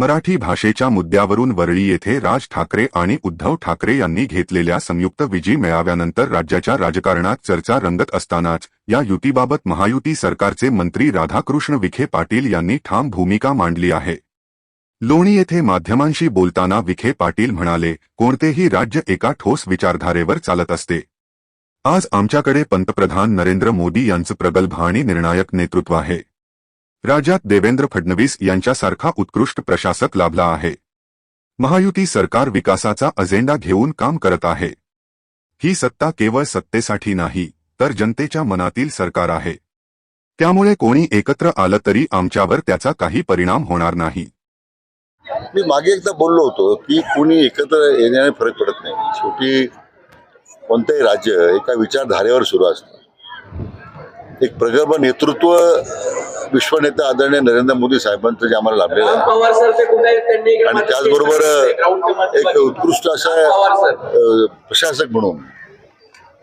मराठी भाषेच्या मुद्द्यावरून वरळी येथे राज ठाकरे आणि उद्धव ठाकरे यांनी घेतलेल्या संयुक्त विजय मेळाव्यानंतर राज्याच्या राजकारणात चर्चा रंगत असतानाच या युतीबाबत महायुती सरकारचे मंत्री राधाकृष्ण विखे पाटील यांनी ठाम भूमिका मांडली आहे. लोणी येथे माध्यमांशी बोलताना विखे पाटील म्हणाले कोणतेही राज्य एका ठोस विचारधारेवर चालत असते. आज आमच्याकडे पंतप्रधान नरेंद्र मोदी यांचं प्रगल्भ आणि निर्णायक नेतृत्व आहे. राज्यात देवेंद्र फडणवीस यांच्यासारखा उत्कृष्ट प्रशासक लाभला आहे. महायुती सरकार विकासाचा अजेंडा घेऊन काम करत आहे. ही सत्ता केवळ सत्तेसाठी नाही तर जनतेच्या मनातील सरकार आहे. त्यामुळे कोणी एकत्र आलं तरी आमच्यावर त्याचा काही परिणाम होणार नाही. मी मागे एकदा बोललो होतो की कोणी एकत्र येण्याने फरक पडत नाही. शेवटी कोणतंही राज्य एका विचारधारेवर सुरू असतं. एक प्रगल्भ नेतृत्व विश्वनेता आदरणीय नरेंद्र मोदी साहेबांचं जे आम्हाला लाभलेलं आहे. आणि त्याचबरोबर एक उत्कृष्ट असा प्रशासक म्हणून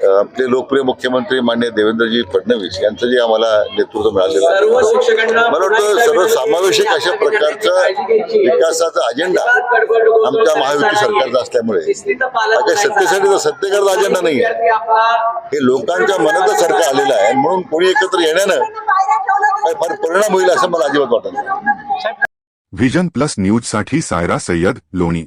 आपले लोकप्रिय मुख्यमंत्री मान्य देवेंद्रजी फडणवीस यांचं जे आम्हाला नेतृत्व मिळालेलं आहे. मला वाटतं सर्वसामावेशक अशा प्रकारचा विकासाचा अजेंडा आमच्या महायुती सरकारचा असल्यामुळे. हा सत्तेसाठी सत्तेकरता अजेंडा नाही आहे हे लोकांच्या मनातच सारखं आलेलं आहे म्हणून कोणी एकत्र येण्यानं फार परिणाम होईल असं मला अजिबात वाटत नाही. व्हिजन प्लस न्यूजसाठी सायरा सय्यद लोणी.